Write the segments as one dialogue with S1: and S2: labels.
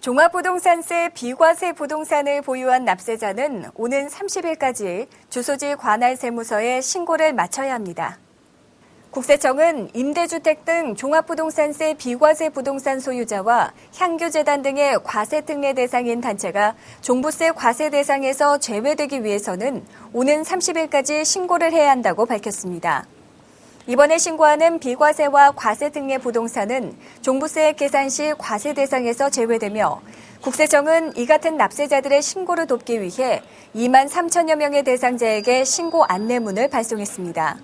S1: 종합부동산세 비과세 부동산을 보유한 납세자는 오는 30일까지 주소지 관할 세무서에 신고를 마쳐야 합니다. 국세청은 임대주택 등 종합부동산세 비과세 부동산 소유자와 향교재단 등의 과세 특례 대상인 단체가 종부세 과세 대상에서 제외되기 위해서는 오는 30일까지 신고를 해야 한다고 밝혔습니다. 이번에 신고하는 비과세와 과세특례 부동산은 종부세 계산 시 과세 대상에서 제외되며 국세청은 이 같은 납세자들의 신고를 돕기 위해 2만 3천여 명의 대상자에게 신고 안내문을 발송했습니다.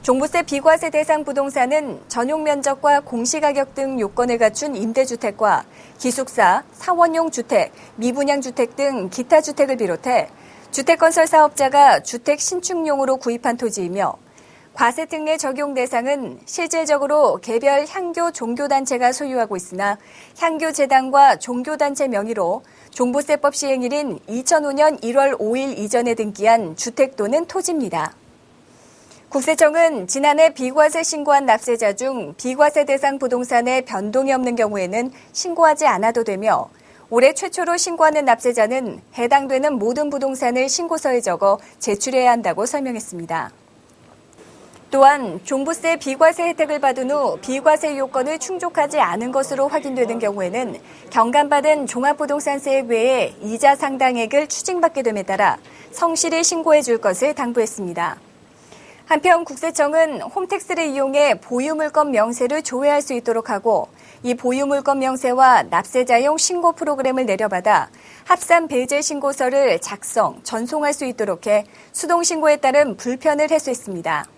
S1: 종부세 비과세 대상 부동산은 전용 면적과 공시가격 등 요건을 갖춘 임대주택과 기숙사, 사원용 주택, 미분양 주택 등 기타 주택을 비롯해 주택건설 사업자가 주택 신축용으로 구입한 토지이며 과세 특례 적용 대상은 실질적으로 개별 향교 종교단체가 소유하고 있으나 향교재단과 종교단체 명의로 종부세법 시행일인 2005년 1월 5일 이전에 등기한 주택 또는 토지입니다. 국세청은 지난해 비과세 신고한 납세자 중 비과세 대상 부동산에 변동이 없는 경우에는 신고하지 않아도 되며 올해 최초로 신고하는 납세자는 해당되는 모든 부동산을 신고서에 적어 제출해야 한다고 설명했습니다. 또한 종부세 비과세 혜택을 받은 후 비과세 요건을 충족하지 않은 것으로 확인되는 경우에는 경감받은 종합부동산세액 외에 이자 상당액을 추징받게 됨에 따라 성실히 신고해 줄 것을 당부했습니다. 한편 국세청은 홈택스를 이용해 보유물건 명세를 조회할 수 있도록 하고 이 보유물건 명세와 납세자용 신고 프로그램을 내려받아 합산 배제 신고서를 작성, 전송할 수 있도록 해 수동 신고에 따른 불편을 해소했습니다.